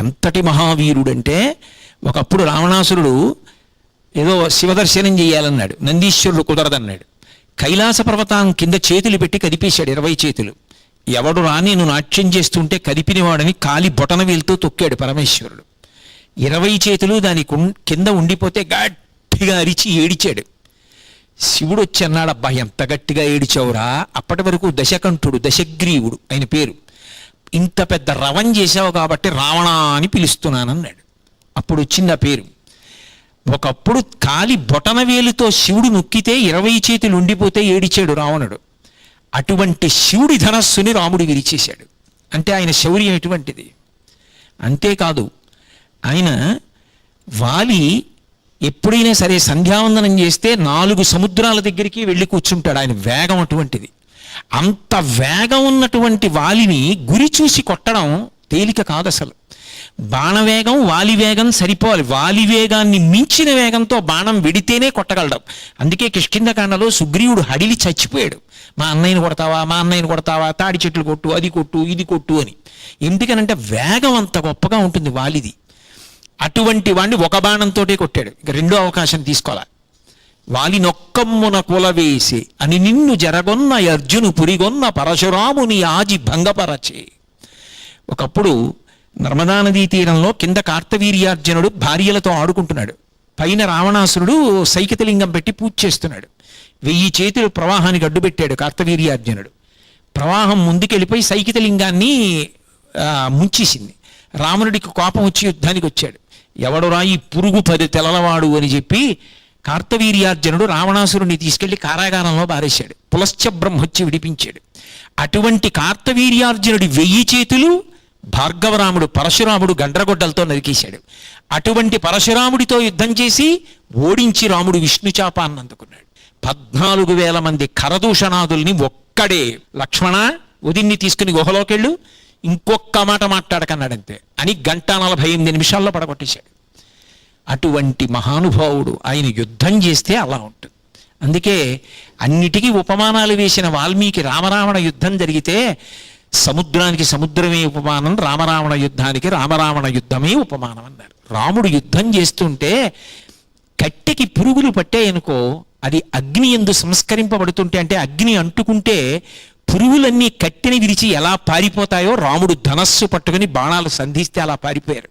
ఎంతటి మహావీరుడంటే ఒకప్పుడు రావణాసురుడు ఏదో శివదర్శనం చేయాలన్నాడు నందీశ్వరుడు కుదరదన్నాడు. కైలాస పర్వతం కింద చేతులు పెట్టి కదిపేశాడు ఇరవై చేతులు. ఎవడు రా నేను నాట్యం చేస్తుంటే కదిపినవాడని కాలి బొటన వేలుతో తొక్కాడు పరమేశ్వరుడు. ఇరవై చేతులు దాని కుం- కింద ఉండిపోతే గట్టిగా అరిచి ఏడిచాడు. శివుడు వచ్చి అన్నాడు అబ్బా ఎంత గట్టిగా ఏడిచావురా? అప్పటి వరకు దశకంఠుడు దశగ్రీవుడు ఆయన పేరు. ఇంత పెద్ద రవం చేశావు కాబట్టి రావణ అని పిలుస్తున్నానన్నాడు. అప్పుడు వచ్చింది ఆ పేరు. ఒకప్పుడు కాలి బొటనవేలుతో శివుడు నొక్కితే ఇరవై చేతులు ఉండిపోతే ఏడిచాడు రావణుడు. అటువంటి శివుడి ధనస్సుని రాముడు విరిచేశాడు. అంటే ఆయన శౌర్యం ఎటువంటిది? అంతేకాదు ఆయన వాలి ఎప్పుడైనా సరే సంధ్యావందనం చేస్తే నాలుగు సముద్రాల దగ్గరికి వెళ్ళి కూర్చుంటాడు. ఆయన వేగం అటువంటిది. అంత వేగం ఉన్నటువంటి వాలిని గురి చూసి కొట్టడం తేలిక కాదు అసలు. బాణవేగం వాలి వేగం సరిపోవాలి. వాలి వేగాన్ని మించిన వేగంతో బాణం వెడితేనే కొట్టగలడం. అందుకే కిష్కిందకాండలో సుగ్రీవుడు హడిలి చచ్చిపోయాడు. మా అన్నయ్యని కొడతావా? మా అన్నయ్యని కొడతావా? తాడి చెట్లు కొట్టు అది కొట్టు ఇది కొట్టు అని. ఎందుకనంటే వేగం అంత గొప్పగా ఉంటుంది వాలిది. అటువంటి వాణ్ణి ఒక బాణంతోటే కొట్టాడు. ఇక రెండో అవకాశం తీసుకోవాలా. వాలినొక్కమ్మున కులవేసి అని నిన్ను జరగొన్న అర్జును పురిగొన్న పరశురాముని ఆజి భంగపరచే. ఒకప్పుడు నర్మదా నదీ తీరంలో కింద కార్తవీర్యార్జునుడు భార్యలతో ఆడుకుంటున్నాడు. పైన రావణాసురుడు సైకితలింగం పెట్టి పూజ చేస్తున్నాడు. వెయ్యి చేతులు ప్రవాహానికి అడ్డుపెట్టాడు కార్తవీర్యార్జునుడు. ప్రవాహం ముందుకెళ్ళిపోయి సైకితలింగాన్ని ముంచేసింది. రావణుడికి కోపం వచ్చి యుద్ధానికి వచ్చాడు. ఎవడురా ఈ పురుగు పది తెలలవాడు అని చెప్పి కార్తవీర్యార్జునుడు రావణాసురుని తీసుకెళ్ళి కారాగారంలో బారేశాడు. పులశ్చ బ్రహ్మొచ్చి విడిపించాడు. అటువంటి కార్తవీర్యార్జునుడి వెయ్యి చేతులు భార్గవరాముడు పరశురాముడు గండ్రగొడ్డలతో నరికేశాడు. అటువంటి పరశురాముడితో యుద్ధం చేసి ఓడించి రాముడు విష్ణుచాపాన్ని అందుకున్నాడు. పద్నాలుగు వేల మంది కరదూషణాదుల్ని ఒక్కడే లక్ష్మణ ఉదిన్ని తీసుకుని గుహలోకెళ్ళు ఇంకొక్క మాట మాట్లాడకన్నాడంతే. అని గంట నలభై ఎనిమిది నిమిషాల్లో పడగొట్టేశాడు. అటువంటి మహానుభావుడు ఆయన యుద్ధం చేస్తే అలా ఉంటుంది. అందుకే అన్నిటికీ ఉపమానాలు వేసిన వాల్మీకి రామరావణ యుద్ధం జరిగితే సముద్రానికి సముద్రమే ఉపమానం రామరావణ యుద్ధానికి రామరావణ యుద్ధమే ఉపమానం అన్నారు. రాముడు యుద్ధం చేస్తుంటే కట్టెకి పురుగులు పట్టాయనుకో అది అగ్ని ఎందు సంస్కరింపబడుతుంటే అంటే అగ్ని అంటుకుంటే పురుగులన్నీ కట్టెని విరిచి ఎలా పారిపోతాయో రాముడు ధనస్సు పట్టుకుని బాణాలు సంధిస్తే అలా పారిపోయారు.